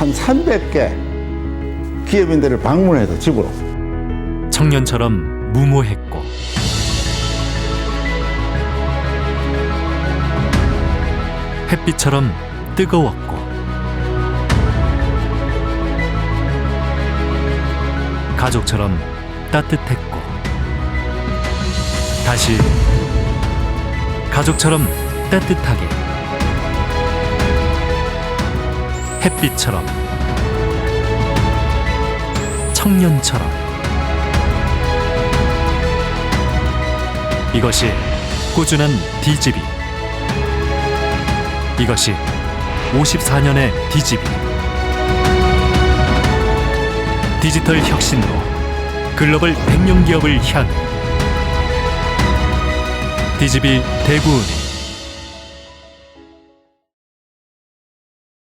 한 300개 기업인들을 방문해서 집으로. 청년처럼 무모했고. 햇빛처럼 뜨거웠고. 가족처럼 따뜻했고. 다시 가족처럼 따뜻하게 햇빛처럼 청년처럼. 이것이 꾸준한 뒤집이 이것이 54년의 뒤집이 디지털 혁신으로 글로벌 백년 기업을 향해 디집이 대구은행